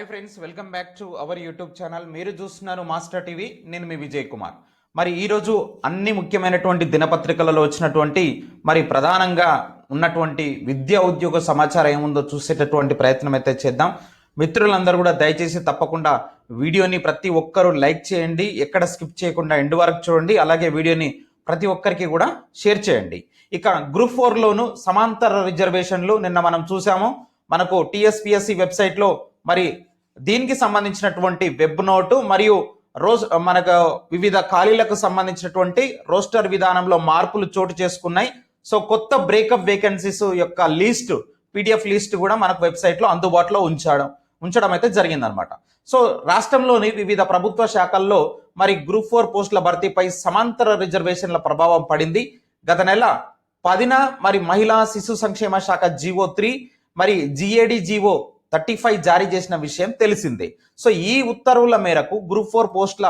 Hi friends welcome back to our YouTube channel మీరు చూస్తున్నారు master TV నేను మీ విజయ్ కుమార్. మరి ఈరోజు అన్ని ముఖ్యమైనటువంటి దినపత్రికలలో వచ్చినటువంటి మరి ప్రధానంగా ఉన్నటువంటి విద్యా ఉద్యోగ సమాచారం ఏముందో చూసేటటువంటి ప్రయత్నం అయితే చేద్దాం. మిత్రులందరూ కూడా దయచేసి తప్పకుండా వీడియోని ప్రతి ఒక్కరూ లైక్ చేయండి. ఎక్కడ స్కిప్ చేయకుండా ఎండ్ వరకు చూడండి. అలాగే వీడియోని ప్రతి ఒక్కరికి కూడా షేర్ చేయండి. ఇక గ్రూప్ ఫోర్లోను సమాంతర రిజర్వేషన్లు నిన్న మనం చూసాము. మనకు టీఎస్పిఎస్సి వెబ్సైట్లో మరి దీనికి సంబంధించినటువంటి వెబ్ నోటు మరియు రోజ్ మనకు వివిధ ఖాళీలకు సంబంధించినటువంటి రోస్టర్ విధానంలో మార్పులు చోటు చేసుకున్నాయి. సో కొత్త బ్రేకప్ వేకెన్సీస్ యొక్క లిస్ట్ పీడిఎఫ్ లిస్ట్ కూడా మనకు వెబ్సైట్లో అందుబాటులో ఉంచడం ఉంచడం అయితే జరిగిందనమాట. సో రాష్ట్రంలోని వివిధ ప్రభుత్వ శాఖల్లో మరి గ్రూప్ ఫోర్ పోస్టుల భర్తీపై సమాంతర రిజర్వేషన్ల ప్రభావం పడింది. గత నెల పదిన మరి మహిళా శిశు సంక్షేమ శాఖ జీవో త్రీ మరి జిఏడి జీవో థర్టీ ఫైవ్ జారీ చేసిన విషయం తెలిసిందే. సో ఈ ఉత్తర్వుల మేరకు గ్రూప్ ఫోర్ పోస్టుల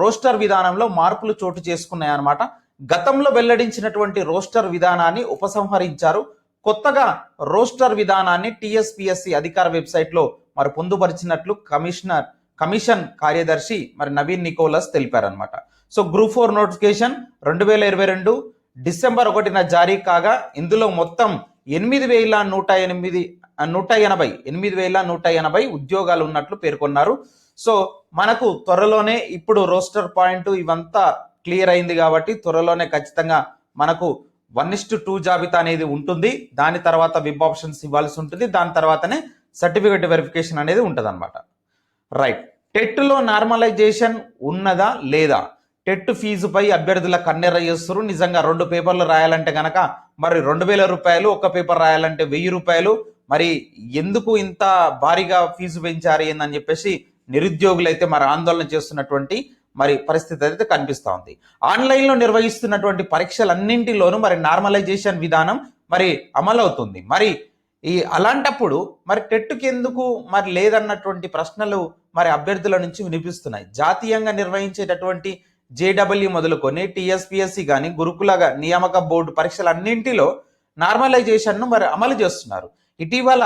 రోస్టర్ విధానంలో మార్పులు చోటు చేసుకున్నాయన్నమాట. గతంలో వెల్లడించినటువంటి రోస్టర్ విధానాన్ని ఉపసంహరించారు. కొత్తగా రోస్టర్ విధానాన్ని టిఎస్పిఎస్సి అధికార వెబ్సైట్లో మరి పొందుపరిచినట్లు కమిషనర్ కమిషన్ కార్యదర్శి మరి నవీన్ నికోలస్ తెలిపారనమాట సో గ్రూప్ ఫోర్ నోటిఫికేషన్ రెండు వేల ఇరవై రెండు డిసెంబర్ ఒకటిన జారీ కాగా ఇందులో మొత్తం ఎనిమిది వేల నూట ఎనిమిది నూట ఎనభై ఎనిమిది వేల నూట ఎనభై ఉద్యోగాలు ఉన్నట్లు పేర్కొన్నారు. సో మనకు త్వరలోనే ఇప్పుడు రోస్టర్ పాయింట్ ఇవంతా క్లియర్ అయింది కాబట్టి త్వరలోనే ఖచ్చితంగా మనకు వన్ ఇస్ టూ జాబితా అనేది ఉంటుంది. దాని తర్వాత విబ్ ఆప్షన్స్ ఇవ్వాల్సి ఉంటుంది. దాని తర్వాతనే సర్టిఫికెట్ వెరిఫికేషన్ అనేది ఉంటుంది అనమాట రైట్. టెట్లో నార్మలైజేషన్ ఉన్నదా లేదా? టెట్ ఫీజుపై అభ్యర్థుల కన్నెర చేస్తారు నిజంగా రెండు పేపర్లు రాయాలంటే కనుక మరి రెండు వేల రూపాయలు ఒక పేపర్ రాయాలంటే వెయ్యి రూపాయలు మరి ఎందుకు ఇంత భారీగా ఫీజు పెంచారు ఏందని చెప్పేసి నిరుద్యోగులు అయితే మరి ఆందోళన చేస్తున్నటువంటి మరి పరిస్థితి అయితే కనిపిస్తూ ఉంది. ఆన్లైన్లో నిర్వహిస్తున్నటువంటి పరీక్షలన్నింటిలోనూ మరి నార్మలైజేషన్ విధానం మరి అమలవుతుంది. మరి ఈ అలాంటప్పుడు మరి టెట్టుకి ఎందుకు మరి లేదన్నటువంటి ప్రశ్నలు మరి అభ్యర్థుల నుంచి వినిపిస్తున్నాయి. జాతీయంగా నిర్వహించేటటువంటి జేడబ్ల్యూ మొదలుకొని టీఎస్పిఎస్సి కానీ గురుకుల నియామక బోర్డు పరీక్షలన్నింటిలో నార్మలైజేషన్ను మరి అమలు చేస్తున్నారు. ఇటీవల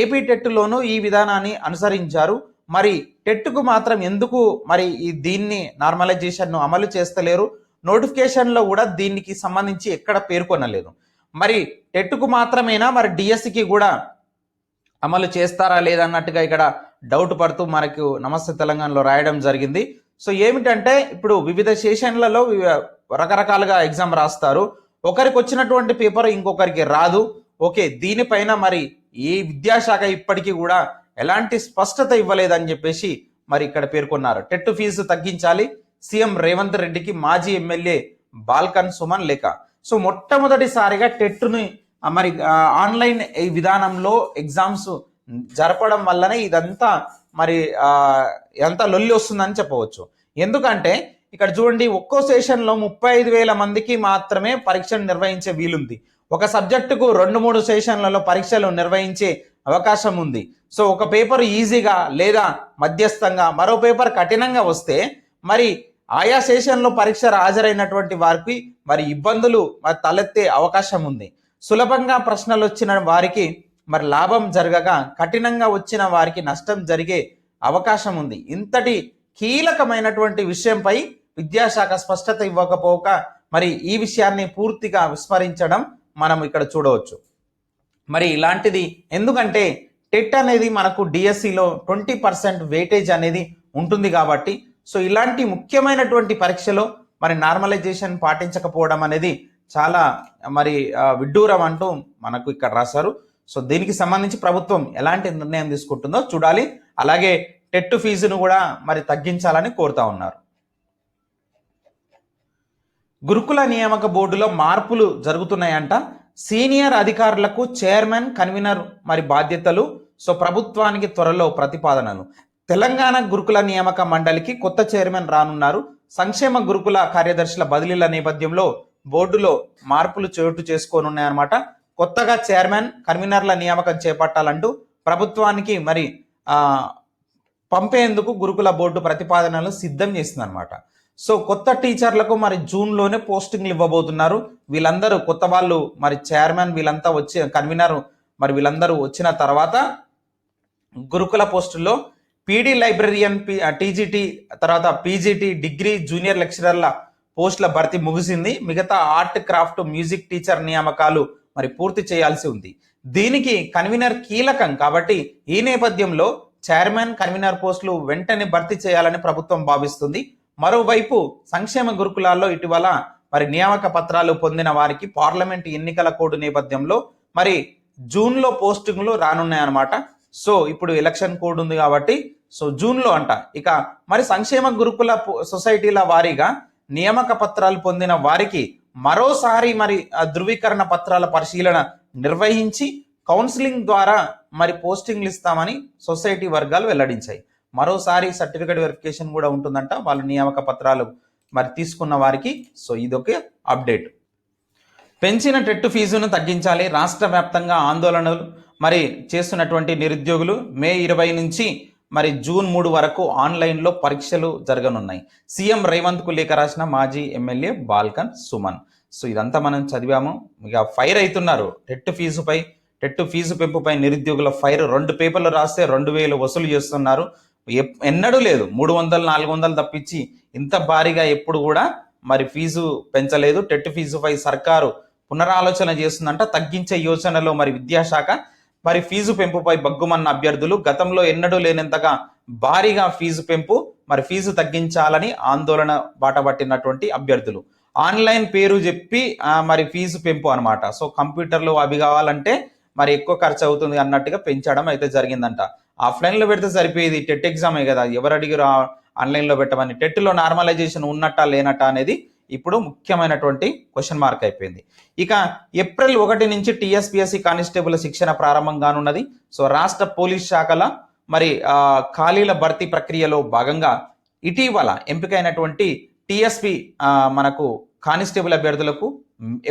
ఏపీ టెట్టులోనూ ఈ విధానాన్ని అనుసరించారు. మరి టెట్టుకు మాత్రం ఎందుకు మరి ఈ దీన్ని నార్మలైజేషన్ను అమలు చేస్తలేరు? నోటిఫికేషన్లో కూడా దీనికి సంబంధించి ఎక్కడ పేర్కొనలేదు. మరి టెట్టుకు మాత్రమేనా? మరి డిఎస్సికి కూడా అమలు చేస్తారా లేదన్నట్టుగా ఇక్కడ డౌట్ పడుతూ మనకు నమస్తే తెలంగాణలో రాయడం జరిగింది. సో ఏమిటంటే ఇప్పుడు వివిధ సెషన్లలో రకరకాలుగా ఎగ్జామ్ రాస్తారు. ఒకరికి వచ్చినటువంటి పేపర్ ఇంకొకరికి రాదు. ఓకే దీనిపైన మరి ఈ విద్యాశాఖ ఇప్పటికీ కూడా ఎలాంటి స్పష్టత ఇవ్వలేదని చెప్పేసి మరి ఇక్కడ పేర్కొన్నారు. టెట్ ఫీజు తగ్గించాలి. సీఎం రేవంత్ రెడ్డికి మాజీ ఎమ్మెల్యే బాల్కన్ సుమన్ లేఖ. సో మొట్టమొదటిసారిగా టెట్ని మరి ఆన్లైన్ ఈ విధానంలో ఎగ్జామ్స్ జరపడం వల్లనే ఇదంతా మరి ఎంత లొల్లి వస్తుందని చెప్పవచ్చు. ఎందుకంటే ఇక్కడ చూడండి ఒక్కో సెషన్లో ముప్పై ఐదు వేల మందికి మాత్రమే పరీక్షను నిర్వహించే వీలుంది. ఒక సబ్జెక్టుకు రెండు మూడు సెషన్లలో పరీక్షలు నిర్వహించే అవకాశం ఉంది. సో ఒక పేపర్ ఈజీగా లేదా మధ్యస్థంగా మరో పేపర్ కఠినంగా వస్తే మరి ఆయా సెషన్లో పరీక్ష హాజరైనటువంటి వారికి మరి ఇబ్బందులు మరి తలెత్తే అవకాశం ఉంది. సులభంగా ప్రశ్నలు వచ్చిన వారికి మరి లాభం జరగగా కఠినంగా వచ్చిన వారికి నష్టం జరిగే అవకాశం ఉంది. ఇంతటి కీలకమైనటువంటి విషయంపై విద్యాశాఖ స్పష్టత ఇవ్వకపోక మరి ఈ విషయాన్ని పూర్తిగా విస్మరించడం మనం ఇక్కడ చూడవచ్చు. మరి ఇలాంటిది ఎందుకంటే టెట్ అనేది మనకు డిఎస్సిలో ట్వంటీ పర్సెంట్ వెయిటేజ్ అనేది ఉంటుంది కాబట్టి సో ఇలాంటి ముఖ్యమైనటువంటి పరీక్షలో మరి నార్మలైజేషన్ పాటించకపోవడం అనేది చాలా మరి విడ్డూరం అంటూ మనకు ఇక్కడ రాశారు. సో దీనికి సంబంధించి ప్రభుత్వం ఎలాంటి నిర్ణయం తీసుకుంటుందో చూడాలి. అలాగే టెట్ ఫీజును కూడా మరి తగ్గించాలని కోరుతా ఉన్నారు. గురుకుల నియామక బోర్డులో మార్పులు జరుగుతున్నాయంట. సీనియర్ అధికారులకు చైర్మన్ కన్వీనర్ మరి బాధ్యతలు. సో ప్రభుత్వానికి త్వరలో ప్రతిపాదనలు. తెలంగాణ గురుకుల నియామక మండలికి కొత్త చైర్మన్ రానున్నారు. సంక్షేమ గురుకుల కార్యదర్శుల బదిలీల నేపథ్యంలో బోర్డులో మార్పులు చోటు చేసుకోనున్నాయన్నమాట. కొత్తగా చైర్మన్ కన్వీనర్ల నియామకం చేపట్టాలంటూ ప్రభుత్వానికి మరి పంపేందుకు గురుకుల బోర్డు ప్రతిపాదనలు సిద్ధం చేసిందనమాట సో కొత్త టీచర్లకు మరి జూన్లోనే పోస్టింగ్లు ఇవ్వబోతున్నారు. వీళ్ళందరూ కొత్త వాళ్ళు మరి చైర్మన్ వీళ్ళంతా వచ్చి కన్వీనర్ మరి వీళ్ళందరూ వచ్చిన తర్వాత గురుకుల పోస్టుల్లో పీడీ లైబ్రరియన్ పి టీజీటీ తర్వాత పీజీటీ డిగ్రీ జూనియర్ లెక్చరర్ల పోస్టుల భర్తీ ముగిసింది. మిగతా ఆర్ట్ క్రాఫ్ట్ మ్యూజిక్ టీచర్ నియామకాలు మరి పూర్తి చేయాల్సి ఉంది. దీనికి కన్వీనర్ కీలకం కాబట్టి ఈ నేపథ్యంలో చైర్మన్ కన్వీనర్ పోస్టులు వెంటనే భర్తీ చేయాలని ప్రభుత్వం భావిస్తుంది. మరోవైపు సంక్షేమ గురుకులాల్లో ఇటీవల మరి నియామక పత్రాలు పొందిన వారికి పార్లమెంట్ ఎన్నికల కోడ్ నేపథ్యంలో మరి జూన్లో పోస్టింగ్లు రానున్నాయన్నమాట. సో ఇప్పుడు ఎలక్షన్ కోడ్ ఉంది కాబట్టి సో జూన్లో అంట. ఇక మరి సంక్షేమ గురుకుల సొసైటీల వారీగా నియామక పత్రాలు పొందిన వారికి మరోసారి మరి ధృవీకరణ పత్రాల పరిశీలన నిర్వహించి కౌన్సిలింగ్ ద్వారా మరి పోస్టింగ్లు ఇస్తామని సొసైటీ వర్గాలు వెల్లడించాయి. మరోసారి సర్టిఫికేట్ వెరిఫికేషన్ కూడా ఉంటుందంట. వాళ్ళ నియామక పత్రాలు మరి తీసుకున్న వారికి. సో ఇదొక అప్డేట్. పెంచిన టెట్టు ఫీజును తగ్గించాలి. రాష్ట్ర వ్యాప్తంగా ఆందోళనలు. మరి చేస్తున్నటువంటి నిరుద్యోగులు మే ఇరవై నుంచి మరి జూన్ మూడు వరకు ఆన్లైన్లో పరీక్షలు జరగనున్నాయి. సీఎం రేవంత్కు లేఖ రాసిన మాజీ ఎమ్మెల్యే బాల్కన్ సుమన్. సో ఇదంతా మనం చదివాము. ఇక ఫైర్ అవుతున్నారు. టెట్టు ఫీజుపై టెట్టు ఫీజు పెంపుపై నిరుద్యోగుల ఫైర్. రెండు పేపర్లు రాస్తే రెండు వేలు వసూలు చేస్తున్నారు. ఎన్నడూ లేదు. మూడు వందలు నాలుగు వందలు తప్పించి ఇంత భారీగా ఎప్పుడు కూడా మరి ఫీజు పెంచలేదు. టెట్ ఫీజుపై సర్కారు పునరాలోచన చేస్తుందంట. తగ్గించే యోచనలో మరి విద్యాశాఖ మరి ఫీజు పెంపుపై బగ్గుమన్న అభ్యర్థులు గతంలో ఎన్నడూ లేనంతగా భారీగా ఫీజు పెంపు మరి ఫీజు తగ్గించాలని ఆందోళన బాటపట్టినటువంటి అభ్యర్థులు. ఆన్లైన్ పేరు చెప్పి మరి ఫీజు పెంపు అన్నమాట. సో కంప్యూటర్లు అవి కావాలంటే మరి ఎక్కువ ఖర్చు అవుతుంది అన్నట్టుగా పెంచడం అయితే జరిగిందంట. ఆఫ్లైన్లో పెడితే సరిపోయేది టెట్ ఎగ్జామే కదా. ఎవరు అడిగారు ఆన్లైన్లో పెట్టమని. టెట్లో నార్మలైజేషన్ ఉన్నట్టా లేనట్టా అనేది ఇప్పుడు ముఖ్యమైనటువంటి క్వశ్చన్ మార్క్ అయిపోయింది. ఇక ఏప్రిల్ ఒకటి నుంచి టీఎస్పీఎస్సీ కానిస్టేబుల్ శిక్షణ ప్రారంభం కానున్నది. సో రాష్ట్ర పోలీస్ శాఖల మరి ఖాళీల భర్తీ ప్రక్రియలో భాగంగా ఇటీవల ఎంపికైనటువంటి టిఎస్పి మనకు కానిస్టేబుల్ అభ్యర్థులకు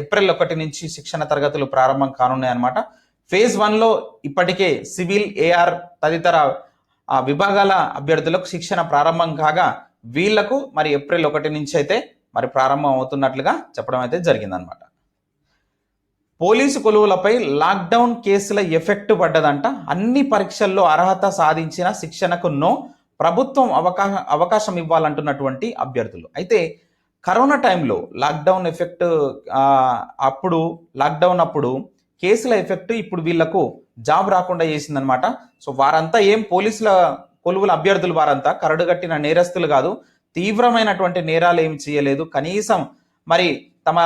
ఏప్రిల్ ఒకటి నుంచి శిక్షణ తరగతులు ప్రారంభం కానున్నాయన్నమాట. ఫేజ్ వన్లో ఇప్పటికే సివిల్ ఏఆర్ తదితర విభాగాల అభ్యర్థులకు శిక్షణ ప్రారంభం కాగా వీళ్ళకు మరి ఏప్రిల్ ఒకటి నుంచి అయితే మరి ప్రారంభం అవుతున్నట్లుగా చెప్పడం అయితే జరిగిందనమాట పోలీసు కొలువులపై లాక్డౌన్ కేసుల ఎఫెక్ట్ పడ్డదంట. అన్ని పరీక్షల్లో అర్హత సాధించిన శిక్షణకు నో ప్రభుత్వం అవకాశం అవకాశం ఇవ్వాలంటున్నటువంటి అభ్యర్థులు. అయితే కరోనా టైంలో లాక్డౌన్ ఎఫెక్ట్ అప్పుడు లాక్డౌన్ అప్పుడు కేసుల ఎఫెక్ట్ ఇప్పుడు వీళ్ళకు జాబ్ రాకుండా చేసిందనమాట సో వారంతా ఏం పోలీసుల కొలువుల అభ్యర్థులు వారంతా కరడుగట్టిన నేరస్తులు కాదు తీవ్రమైనటువంటి నేరాలు ఏమి చేయలేదు. కనీసం మరి తమ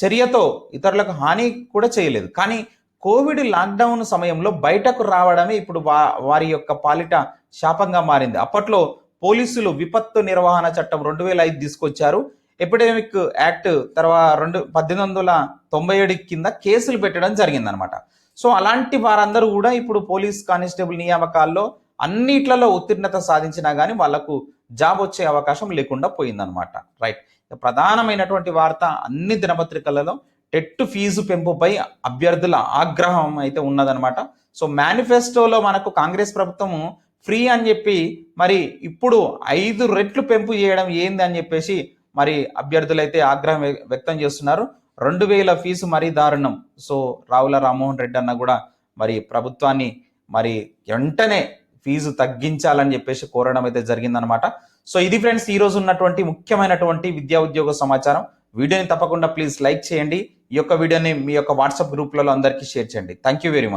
చర్యతో ఇతరులకు హాని కూడా చేయలేదు. కానీ కోవిడ్ లాక్డౌన్ సమయంలో బయటకు రావడమే ఇప్పుడు వా వారి యొక్క పాలిట శాపంగా మారింది. అప్పట్లో పోలీసులు విపత్తు నిర్వహణ చట్టం రెండు వేల ఐదు తీసుకొచ్చారు. ఎపిడెమిక్ యాక్ట్ తర్వాత రెండు పద్దెనిమిది వందల తొంభై ఏడు కింద కేసులు పెట్టడం జరిగిందనమాట సో అలాంటి వారందరూ కూడా ఇప్పుడు పోలీస్ కానిస్టేబుల్ నియామకాల్లో అన్నిట్లలో ఉత్తీర్ణత సాధించినా కానీ వాళ్ళకు జాబ్ వచ్చే అవకాశం లేకుండా పోయిందనమాట రైట్ ప్రధానమైనటువంటి వార్త అన్ని దినపత్రికలలో టెట్ ఫీజు పెంపుపై అభ్యర్థుల ఆగ్రహం అయితే ఉన్నదనమాట సో మేనిఫెస్టోలో మనకు కాంగ్రెస్ ప్రభుత్వము ఫ్రీ అని చెప్పి మరి ఇప్పుడు ఐదు రెట్లు పెంపు చేయడం ఏంది అని చెప్పేసి మరి అభ్యర్థులైతే ఆగ్రహం వ్య- వ్యక్తం చేస్తున్నారు. రెండు వేల ఫీజు మరీ దారుణం. సో రావుల రామ్మోహన్ రెడ్డి అన్న కూడా మరి ప్రభుత్వాన్ని మరి వెంటనే ఫీజు తగ్గించాలని చెప్పేసి కోరడం అయితే జరిగిందనమాట సో ఇది ఫ్రెండ్స్ ఈ రోజు ఉన్నటువంటి ముఖ్యమైనటువంటి విద్యా ఉద్యోగ సమాచారం. వీడియోని తప్పకుండా ప్లీజ్ లైక్ చేయండి. ఈ యొక్క వీడియోని మీ యొక్క వాట్సాప్ గ్రూప్లలో అందరికీ షేర్ చేయండి. Thank you very much